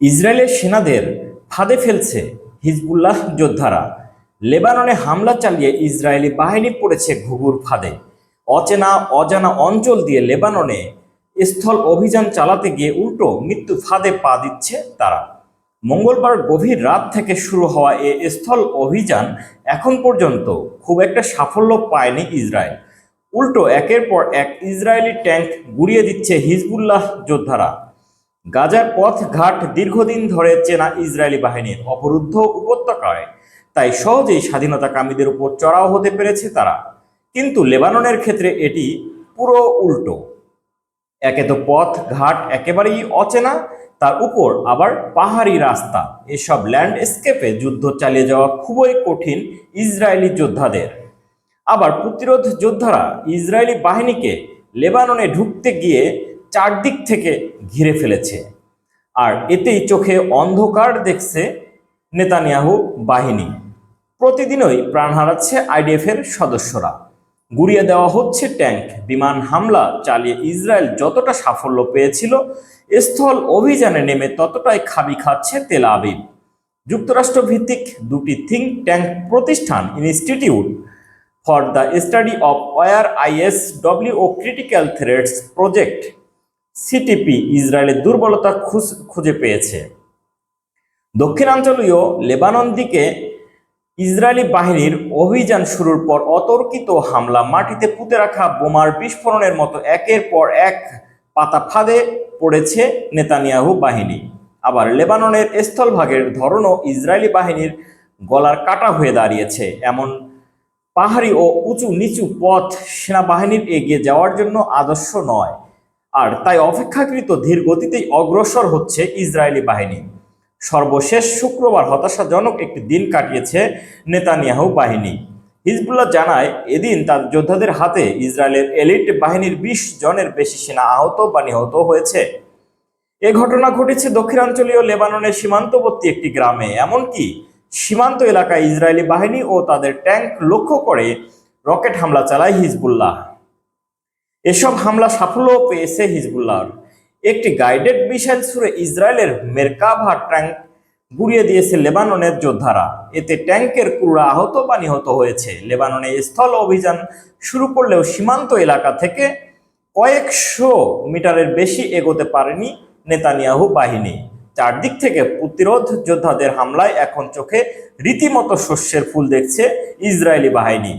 ইসরায়েলের সেনাদের ফাঁদে ফেলছে হিজবুল্লাহ যোদ্ধারা। লেবাননে হামলা চালিয়ে ইসরায়েলি বাহিনী পড়েছে ঘুঘুর ফাঁদে। অচেনা, অজানা অঞ্চল দিয়ে লেবাননে স্থল অভিযান চালাতে গিয়ে উল্টো মৃত্যু ফাঁদে পা দিচ্ছে তারা। মঙ্গলবার গভীর রাত থেকে শুরু হওয়া এ স্থল অভিযান এখন পর্যন্ত খুব একটা সাফল্য পায়নি ইসরায়েল। উল্টো একের পর এক ইসরায়েলি ট্যাঙ্ক গুড়িয়ে দিচ্ছে হিজবুল্লাহ যোদ্ধারা। গাজার পথ ঘাট দীর্ঘদিন ধরে চেনা ইসরায়েলি বাহিনীর অবরুদ্ধ উপত্যকায়। তাই সহজেই স্বাধীনতাকামীদের উপর চড়াও হতে পেরেছে তারা। কিন্তু লেবাননের ক্ষেত্রে এটি পুরো উল্টো। একে তো পথ ঘাট একেবারেই অচেনা, তার উপর আবার পাহাড়ি রাস্তা। এসব ল্যান্ডস্কেপে যুদ্ধ চালিয়ে যাওয়া খুবই কঠিন ইসরায়েলি যোদ্ধাদের। আবার প্রতিরোধ যোদ্ধারা ইসরায়েলি বাহিনীকে লেবাননে ঢুকতে গিয়ে চারদিক থেকে ঘিরে ফেলেছে। আর এতেই চোখে অন্ধকার দেখছে নেতানিয়াহু বাহিনী। প্রতিদিনই প্রাণ হারাচ্ছে আইডিএফ এর সদস্যরা। গুড়িয়ে দেওয়া হচ্ছে ট্যাঙ্ক। বিমান হামলা চালিয়ে ইসরায়েল যতটা সাফল্য পেয়েছিল, স্থল অভিযানে নেমে ততটাই খাবি খাচ্ছে তেল আবিব। যুক্তরাষ্ট্র দুটি থিঙ্ক ট্যাঙ্ক প্রতিষ্ঠান institute for the study of war IS W O critical threats project CTP ইসরায়েলের দুর্বলতা খুঁজ- পেয়েছে। দক্ষিণাঞ্চলীয় লেবানন দিকে ইসরায়েলি বাহিনীর অভিযান শুরুর পর অতর্কিত হামলা, মাটিতে পুঁতে রাখা বোমার বিস্ফোরণের মতো একের পর এক পাতা ফাঁদে পড়েছে নেতানিয়াহু বাহিনী। আবার লেবাননের স্থলভাগের ধরনও ইসরায়েলি বাহিনীর গলার কাটা হয়ে দাঁড়িয়েছে। এমন পাহাড়ি ও উঁচু নিচু পথ সেনাবাহিনীর এগিয়ে যাওয়ার জন্য আদর্শ নয়। আর তাই অপেক্ষাকৃত ধীর গতিতেই অগ্রসর হচ্ছে ইসরায়েলি বাহিনী। সর্বশেষ শুক্রবার হতাশাজনক একটি দিন কাটিয়েছে নেতানিয়াহু বাহিনী। হিজবুল্লাহ জানায়, এদিন তার যোদ্ধাদের হাতে ইসরায়েলের এলিট বাহিনীর বিশ জনের বেশি সেনা আহত বা নিহত হয়েছে। এ ঘটনা ঘটেছে দক্ষিণাঞ্চলীয় লেবাননের সীমান্তবর্তী একটি গ্রামে। এমনকি সীমান্ত এলাকায় ইসরায়েলি বাহিনী ও তাদের ট্যাঙ্ক লক্ষ্য করে রকেট হামলা চালায় হিজবুল্লাহ। এসব হামলা সাফল্য পেয়েছে হিজবুল্লাহর। একটি গাইডেড মিসাইল ছুড়ে ইসরায়েলের মেরকাভা ট্যাঙ্ক গুড়িয়ে দিয়েছে লেবাননের যোদ্ধারা। এতে ট্যাঙ্কের ক্রুরা আহত বা নিহত হয়েছে। লেবাননে স্থল অভিযান শুরু করলেও সীমান্ত এলাকা থেকে কয়েকশো মিটারের বেশি এগোতে পারেনি নেতানিয়াহু বাহিনী। চারদিক থেকে প্রতিরোধ যোদ্ধাদের হামলায় এখন চোখে রীতিমতো শস্যের ফুল দেখছে ইসরায়েলি বাহিনী।